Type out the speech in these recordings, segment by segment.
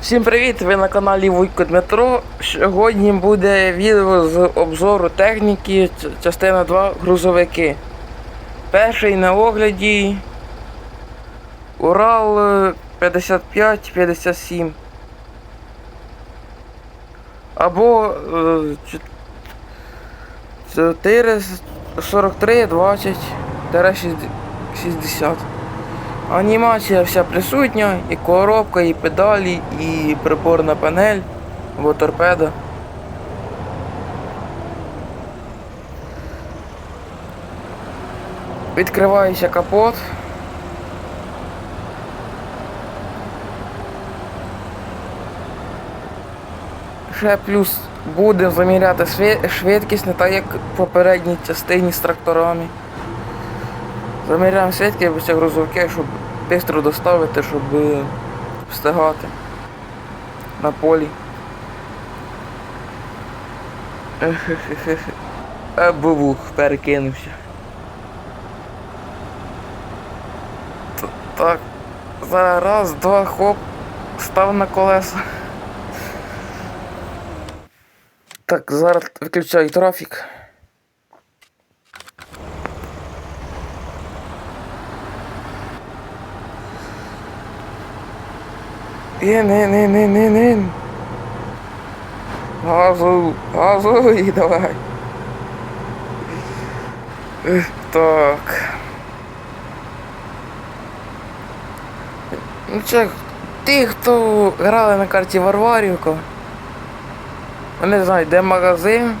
Всім привіт! Ви на каналі Вуйко Дмитро. Сьогодні буде відео з обзору техніки, частина 2 грузовики. Перший на огляді Урал е, 55-57. Або е, 443 20 60. Анімація вся присутня, і коробка, і педалі, і приборна панель, або торпеда. Відкривається капот. Ще плюс будемо заміряти швидкість, не так як в попередній частині з тракторами. Заміряємо свідки без грузовики, щоб швидко доставити, щоб е, встигати на полі. А бубух перекинувся. Так, зараз раз, два, хоп, став на колеса. Так, зараз виключаю трафік. Є, не, не, не, не, не. Газу, газуй, давай. Так. Ну че, ті, хто грали на карті Варварівка, вони знають, де магазин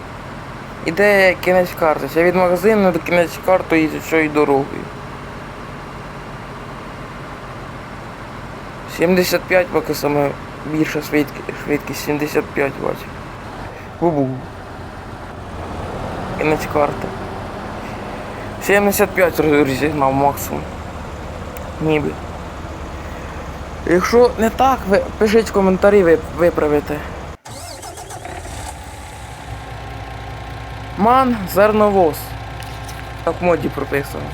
і де кінець карти. Я від магазину до кінець карти і й дорогою. 75 поки саме більша швидкість, швидкість 75 бачу. Бубу. Кінець карти. 75 розігнав максимум. Ніби. Якщо не так, ви пишіть коментарі, ви виправите. Ман зерновоз. Так в моді прописано.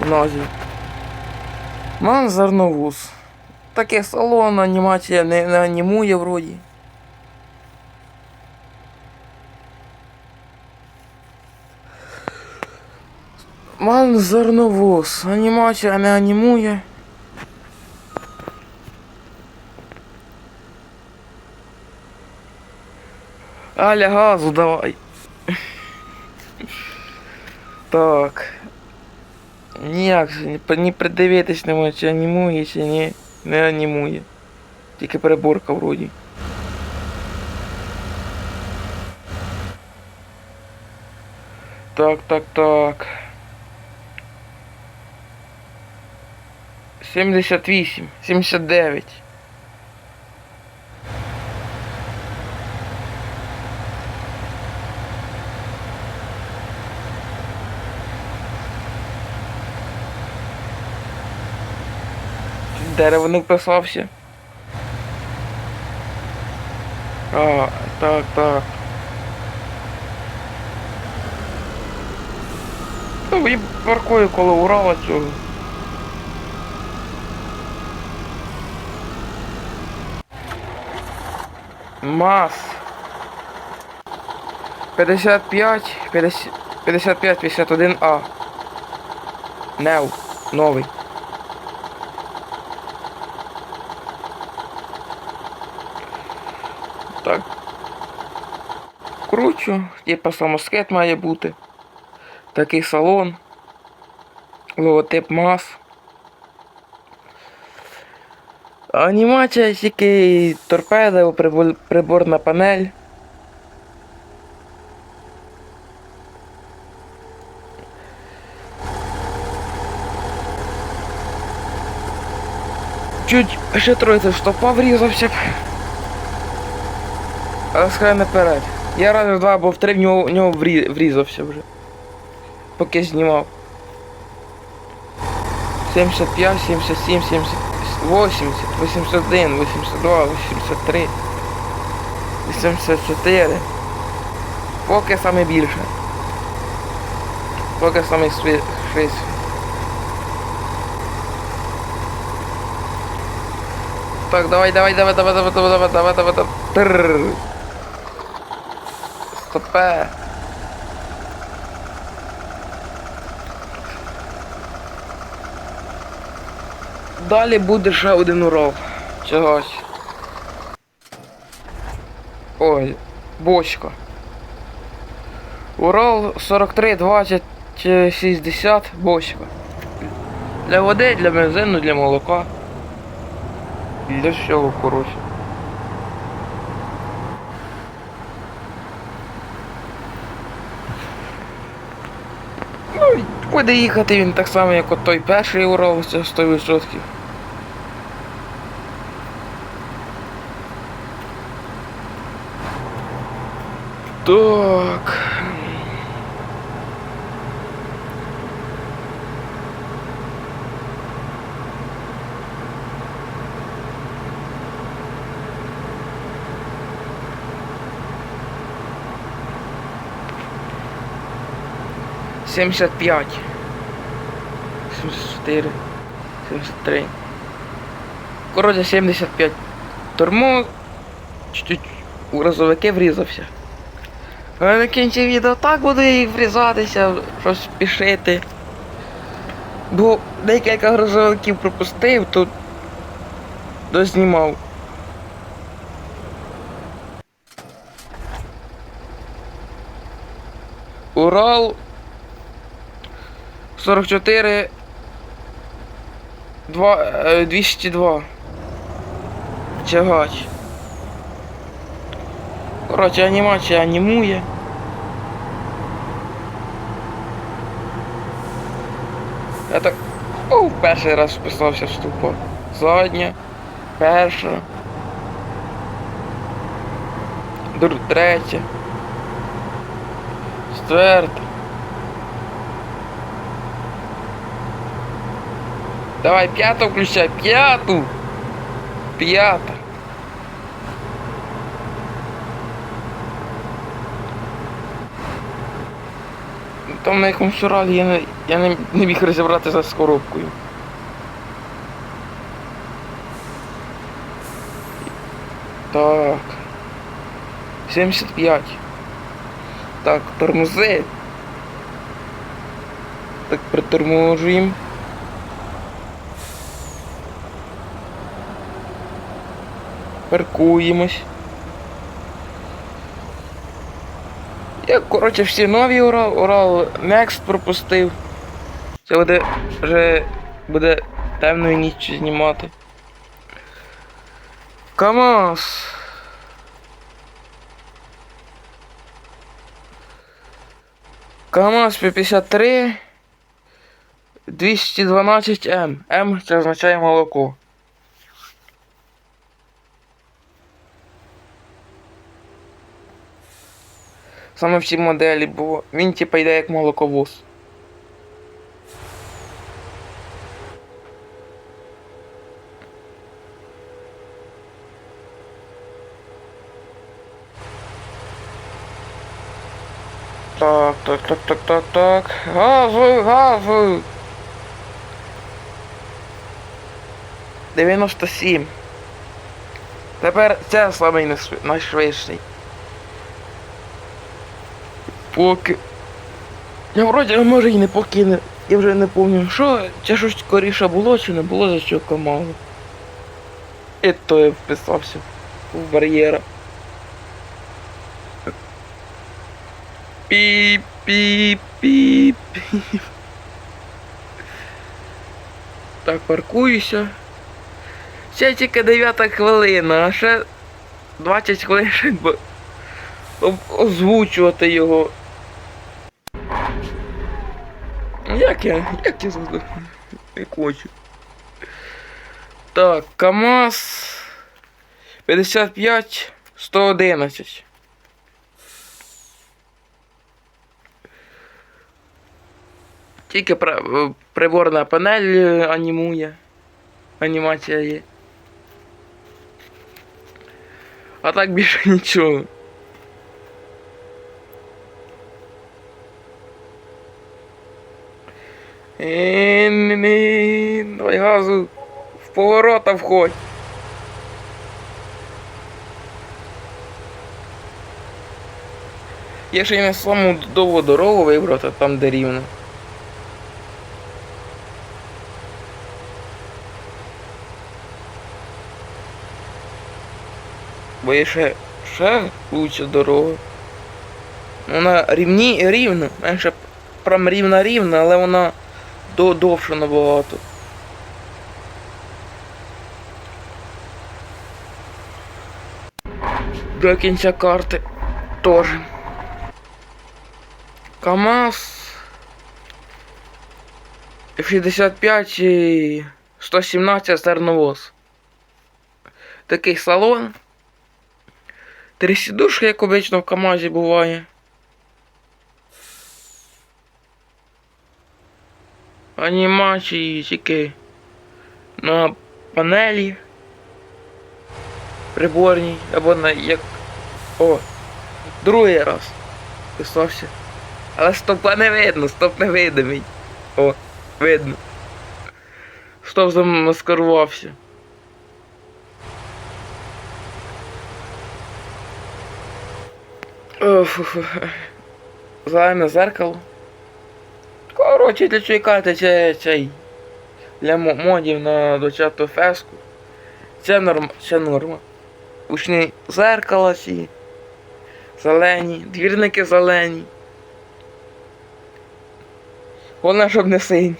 В назві. Ман зерновоз. Таке салон, анімація не, не анімує вроді. Ман зерновоз. Анімація не анімує. Аля газу давай. Так. Ніяк ні придивитись не може, чи анімує, чи ні. Не анімує. Тільки переборка вроді. Так, так, так. 78, 79. Дерево не вписався. А, так, так. Ну, і паркую коло Урала цього. МАЗ. 55, 50, 55, 51А. Нев. Новий. Так. Кручу, типа самоскет має бути. Такий салон. Логотип МАЗ. Анімація тільки торпеда, прибор- приборна панель. Чуть ще тройте стопа врізався б. Але схай наперед. Я разів в два або в три в нього, в нього врі- врізався вже. Поки знімав. 75, 77, 70, 80, 81, 82, 83, 84. Поки саме більше. Поки саме швид- швидше. так, давай, давай, давай, давай, давай, давай, давай, давай, давай, давай. Трррр. Далі буде ще один урок. Чогось. Ой, бочка. Урал 43, 20, 60, бочка. Для води, для бензину, для молока. Для всього, коротше. Ну, буде їхати він так само, як от той перший Урал, це 100%. Так. Семьдесят пять. Семьдесят четыре. Семьдесят три. Коротше, 75. Тормоз чуть-чуть у грузовики врізався. А на кінці відео так буду їх врізатися, щось спішити. Бо декілька грузовиків пропустив, тут дознімав. Урал 44 2, е, 202. Чагач. Коротше, анімація анімує. Я так. О, перший раз вписався в ступор. Задня, перша. Друг, третя. Четверта. Давай п'яту включай, п'яту. П'ята. Там на якомусь уралі я не, я не, не міг розібратися з коробкою. Так. 75. Так, тормози. Так, приторможуємо. Паркуємось. Я, коротше, всі нові Урал, Урал Next пропустив. Це буде вже буде темною ніччю знімати. КамАЗ. КамАЗ 53 212 М. М це означає молоко. Саме в цій моделі, бо він типа йде як молоковоз. Так, так, так, так, так, так. Газуй, газуй. 97. Тепер це самий найшвидший. Поки. Я вроді а може і не покине. Я вже не пам'ятаю, що чи щось скоріше було, чи не було за що команду. І то я вписався в бар'єра. Піп, піп, піп, піп. Так, паркуюся. Ще тільки 9 хвилина, а ще 20 хвилин ще б- озвучувати його. Як я? Як я завжди не хочу. Так, КАМАЗ 55 111. Тільки при- приборна панель е, анімує. Анімація є. А так більше нічого. Ні-ні-ні, Давай газу в поворота входь. Я ще й на саму довгу дорогу вибрати там де рівно. Бо є ще ще лучше дорога. Вона ну, рівні рівна, менше прям рівна рівна, але вона до, довша набагато. До кінця карти теж. КАМАЗ 65 і 117 зерновоз. Такий салон. Три сідушки, як обично в КАМАЗі буває. Анімації тільки на панелі приборній або на як. О! Другий раз. Писався. Але стопа не видно, стоп не видимий. О, видно. Стоп замаскарувався. Займе зеркало. Коротше, для чекати цей, цей для модів на 20 феску. Це норм, це норма. Учні зеркала ці. Зелені, двірники зелені. Головне, щоб не синій.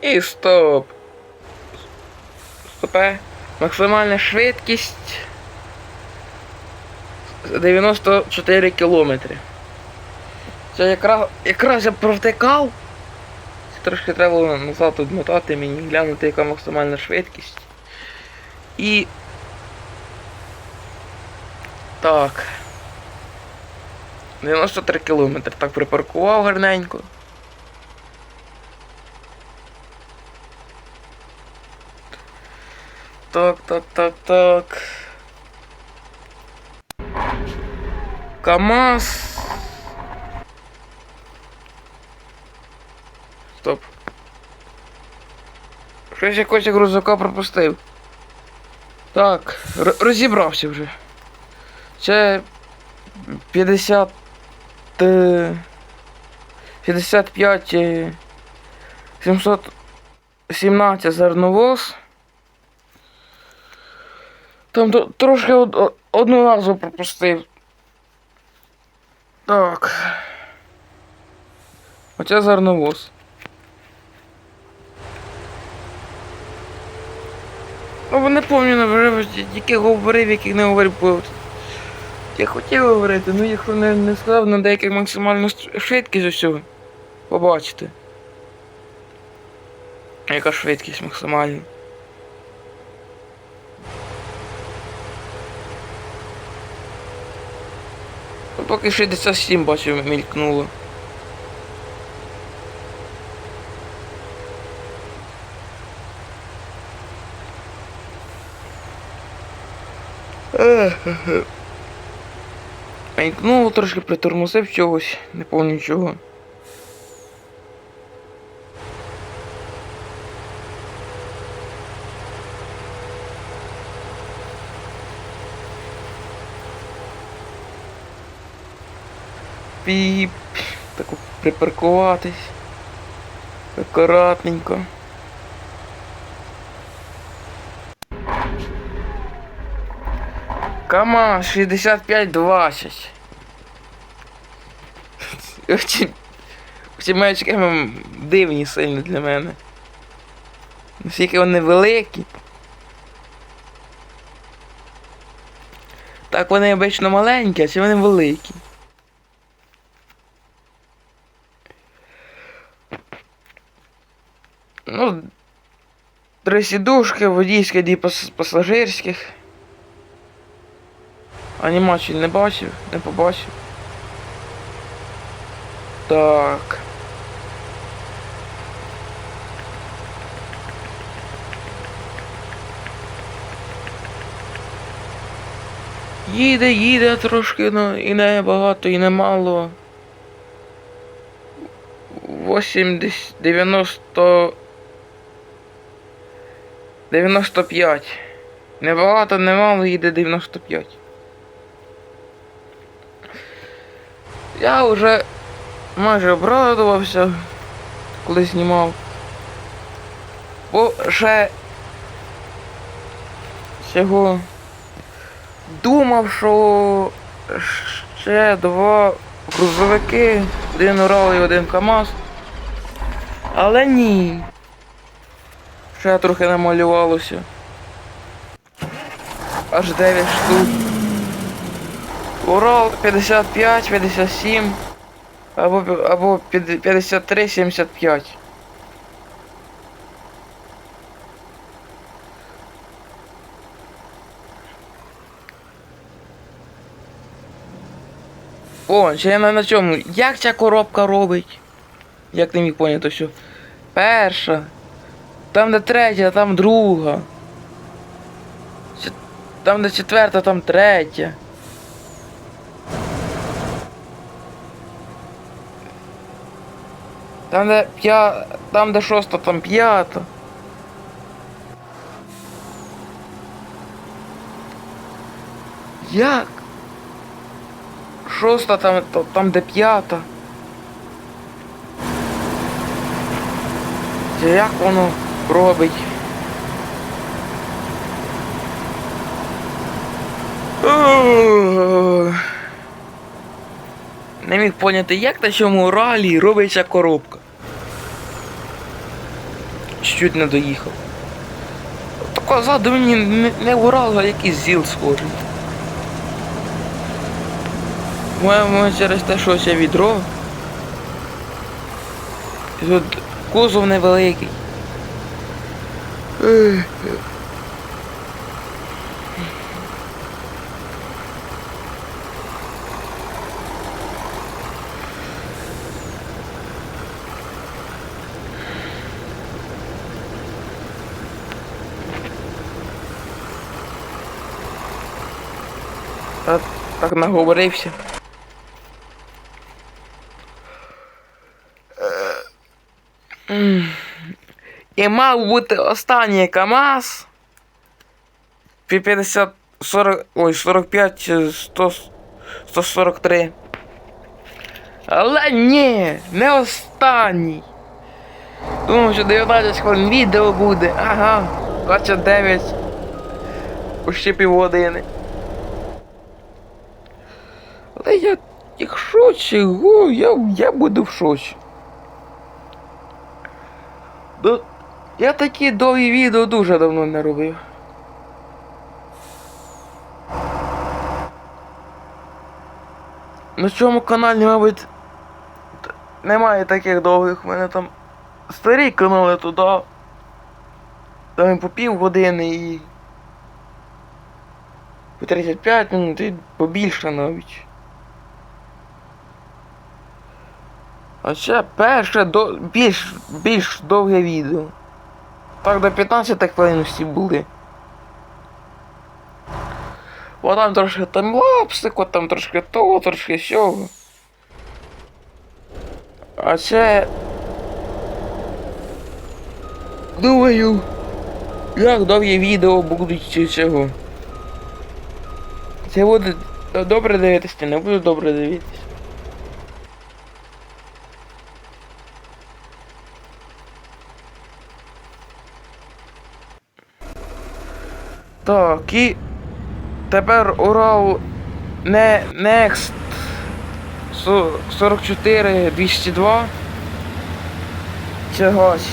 І стоп. Стопе. Максимальна швидкість 94 кілометри. Це якраз, якраз я провтикав. Трошки треба назад відмотати мені, глянути, яка максимальна швидкість. І. Так. 93 кілометри. Так припаркував гарненько. Так, так, так, так. КАМАЗ. Стоп. Щось якось я грузовика пропустив. Так, розібрався вже. Це 50. е, 55 е, 717 зерновоз. Там трошки одну назву пропустив. Так. Оце зерновоз. Ну, не пам'ятаю, яких говорив, яких не говорив. Я хотів говорити, ну якщо не, не сказав на деяких максимальну швидкість усього. Побачите. Яка швидкість максимальна. Поки 67 бачив мількнуло. Мількнуло, трошки притормозив чогось, не помню чого. Піп. Так припаркуватись. Акуратненько. КамАЗ 6520. Ці, ці маячки м, дивні сильно для мене. Наскільки вони великі. Так вони обично маленькі, а чи вони великі. Ну, три сідушки, водійське, дві пасажирських. Анімацію не бачив, не побачив. Так. Їде, їде трошки, ну, і не багато, і не мало. 80, 90, 95. Небагато, немало їде 95. Я вже майже обрадувався, коли знімав. Бо ще цього думав, що ще два грузовики, один Урал і один КАМАЗ. Але ні. Ще трохи намалювалося. Аж 9 штук. Урал 55, 57 або, або 53, 75. О, ще я на, чому. Як ця коробка робить? Як ти міг поняти, що перша, там де третя, там друга. Там де четверта, там третя. Там де п'я... Там де шоста, там п'ята. Як? Шоста там, там де п'ята. Як воно робить? Не міг поняти, як на цьому ралі робиться коробка. Чуть не доїхав. Тако ззаду мені не, не Урал, а якийсь зіл схожий. Моєму через те, що це відро. І Тут кузов невеликий. Так наговорився. І мав бути останній КАМАЗ. Пі 50, 40, ой, 45, 100, 143. Але ні, не останній. Думав, що 19 хвилин відео буде. Ага, 29. Почти півгодини. Але я, якщо чого, я, я буду в шоці. До... Я такі довгі відео дуже давно не робив. На цьому каналі, мабуть, немає таких довгих. У мене там старі канали туди. Там по пів години і. По 35 минут і побільше навіть. А ще перше до... більш, більш довге відео. Так до 15 хвилин всі були. Бо там трошки таймлапсику, там трошки того, трошки сього. А це. Думаю, як довгі відео будуть цього. Це буде добре дивитися, не буде добре дивитися. Так, і тепер Урал не Next Со- 44 202 чогось.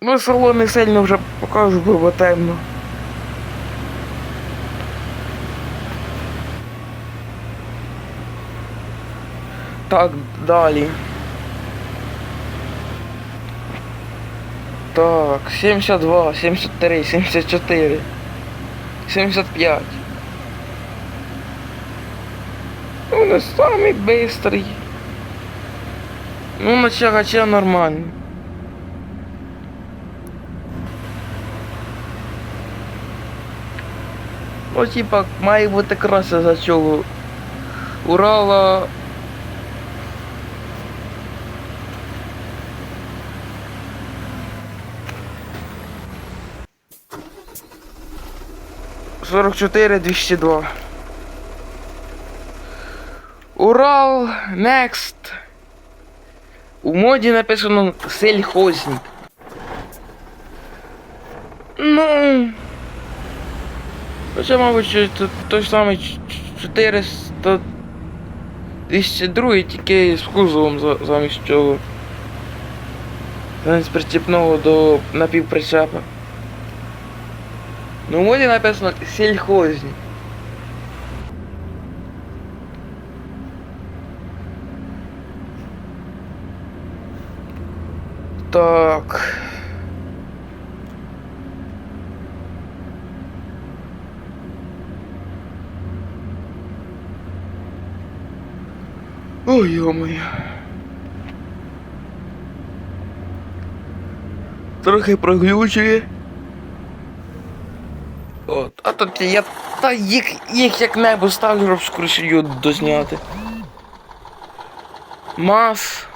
Ну, село не сильно вже покажу, бо темно. Так, далі. Так, 72, 73, 74, 75. Ну, не самий бистрий. Ну, на чагача нормально. Ну, типа, має бути краще за цього. Урала. Сорок чотири двісті два. Урал Next. У моді написано сельхозник. Ну. Хоча, мабуть, той самий ч- ч- 400 202, тільки з кузовом замість цього. Замість прицепного до напівпричепа. Ну, у моді написано сільхозник. Так. Ой, ё-моё. Трохи проглючує. Тут я та їх, їх як небо ставлю, щоб скрушилю дозняти. МАЗ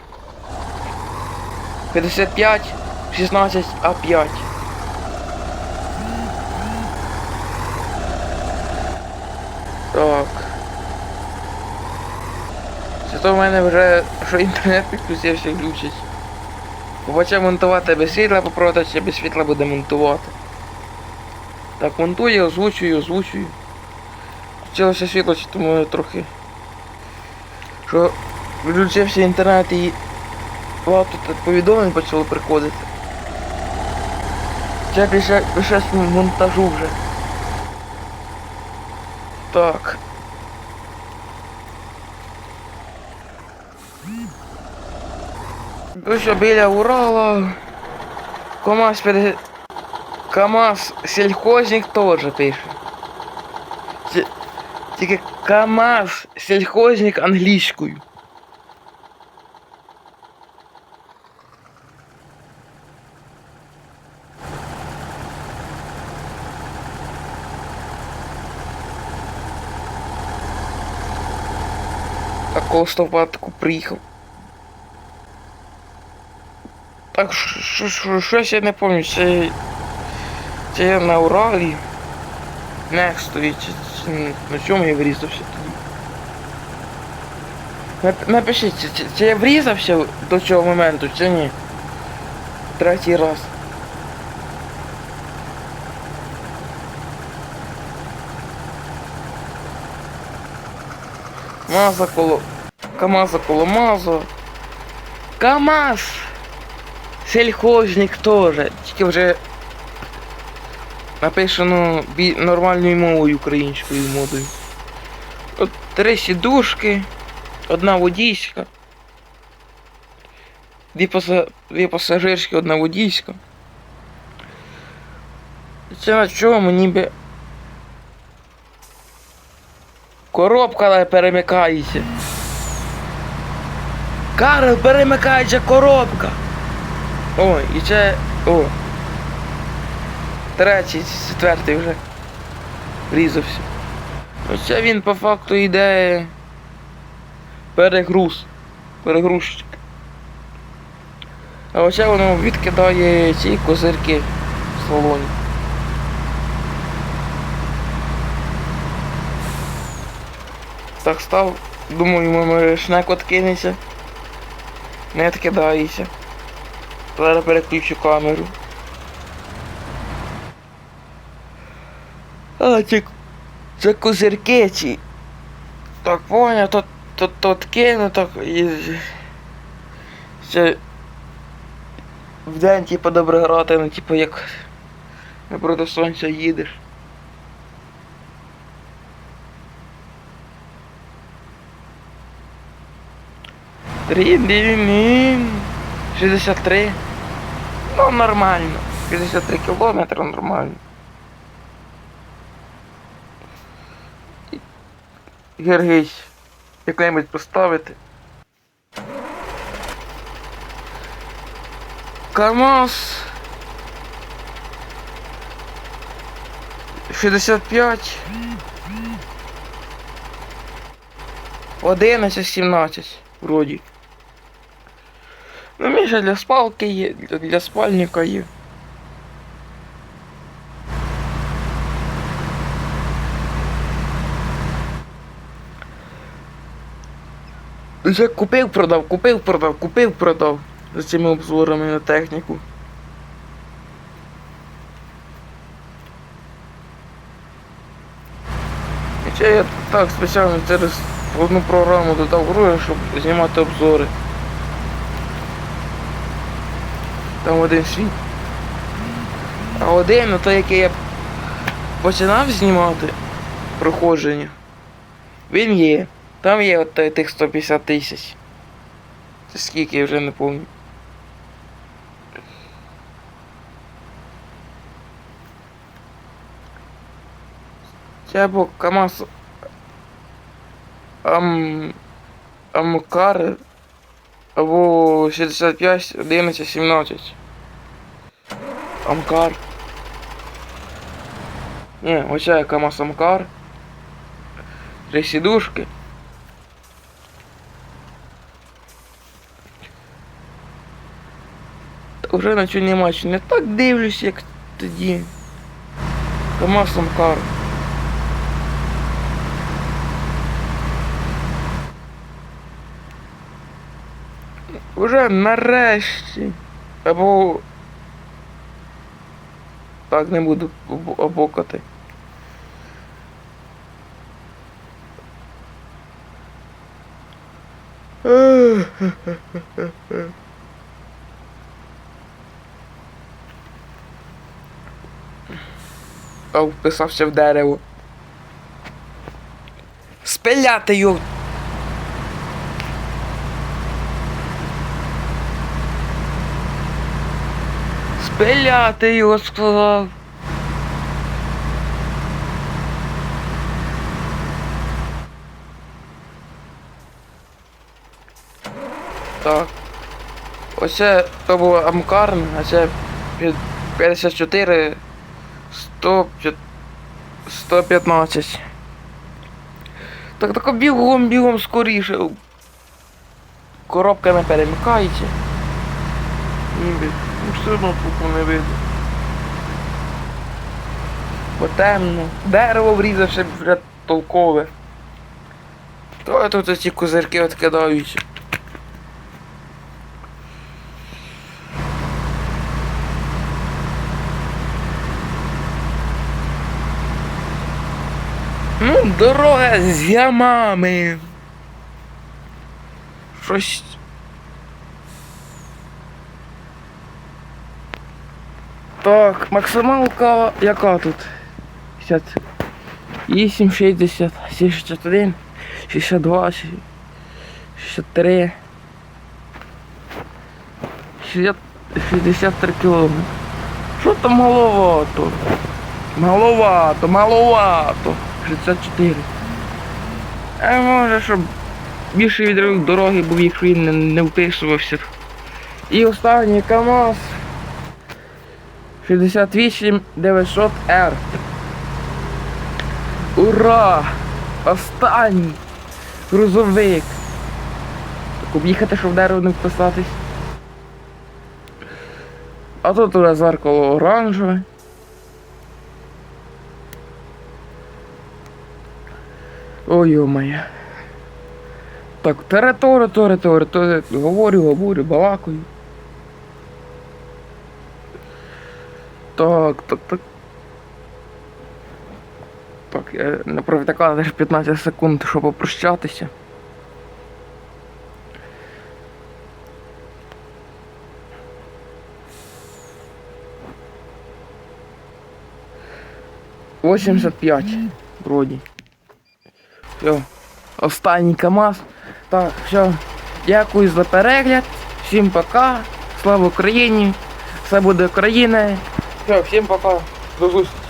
55 16 А5. Так. Це то в мене вже що інтернет підключився глючить. Побачив монтувати без світла, попробувати, чи без світла буде монтувати. Так, монтую, озвучую, озвучую. Включилося світло, тому трохи. Що включився інтернет і багато тут повідомлень почало приходити. Це після, після монтажу вже. Так. Ось біля Урала. КамАЗ 50... КамАЗ сельхозник тоже пише. Ті- Тільки КамАЗ сельхозник англійською. Так колостоватку приїхав. Так, що- що- щось я не пам'ятаю, це, це я на Уралі. Не стоїть, на чому я врізався тоді. Напишіть, чи, чи, чи я врізався до цього моменту, чи ні? Третій раз. Маза коло. КамАЗа коло Маза. КамАЗ! Сельхозник теж. Тільки вже написано бі- нормальною мовою українською мовою. От три сідушки, одна водійська. Дві, паса... дві пасажирські, одна водійська. І Це на чому ніби. Коробка перемикається. Карл, перемикається коробка. Ой, і це. О. Третій, четвертий вже. Різався. Оце він по факту йде. Перегруз. Перегрузчик. А оце воно відкидає ці козирки в салоні. Так став, думаю, може шнек откинеться. Не відкидається. Зараз переключу камеру. А, це, це козирки ці. Так, поняв, то, то, то кину, так і. Це. В день, типу, добре грати, ну, типу, як напроти сонця їдеш. Трін-дін-дін. 63. Ну, нормально. 53 кілометри нормально. Гергись, як-небудь поставити. КамАЗ. 65. 11, 17, вроді. Ну, Міша для спалки є, для спальника є. Вже купив, продав, купив, продав, купив, продав за цими обзорами на техніку. І ще я так спеціально через одну програму додав гроші, щоб знімати обзори. Там один світ. А один, ну той, який я починав знімати проходження, він є. Там є от тих 150 тисяч. Це скільки я вже не пам'ятаю. Або КАМАЗ Ам... Амкар або 65, 11, 17. Амкар. Ні, оце КАМАЗ Амкар. Три сідушки. Вже на цю Німеччину не так дивлюсь, як тоді. КАМАЗ Амкар. Уже нарешті. Або. Так не буду об- обокати. А вписався в дерево. Спиляти його. Спиляти його сказав. Так. Оце то було Амкарн, а це п'ят- 54 100, 115. Так тако бігом, бігом скоріше. Коробка не перемикається. Ніби. Ну все одно тупо не видно. Бо темно. Дерево врізався вже толкове. То тут ці козирки відкидаються. Дорога з ямами. Щось. Так, максималка яка тут? 58, 60, 61, 62, 63. 60, 63 кілометри. Що там маловато? Маловато, маловато. 64. А може, щоб більше відривок дороги був, якщо він не, не вписувався. І останній КАМАЗ 68 900 R. Ура! Останній грузовик. Так об'їхати, щоб в дерево не вписатись. А тут уже зеркало оранжеве. Ой, йо-моє. Так, територія, територія, територія. Говорю, говорю, балакаю. Так, так, так. Так, я не провтикала лише 15 секунд, щоб попрощатися. Восемьдесят п'ять, вроді. Все. Останній КАМАЗ. Так, все. Дякую за перегляд. Всім пока. Слава Україні. Все буде Україна. Все, всім пока. До зустрічі.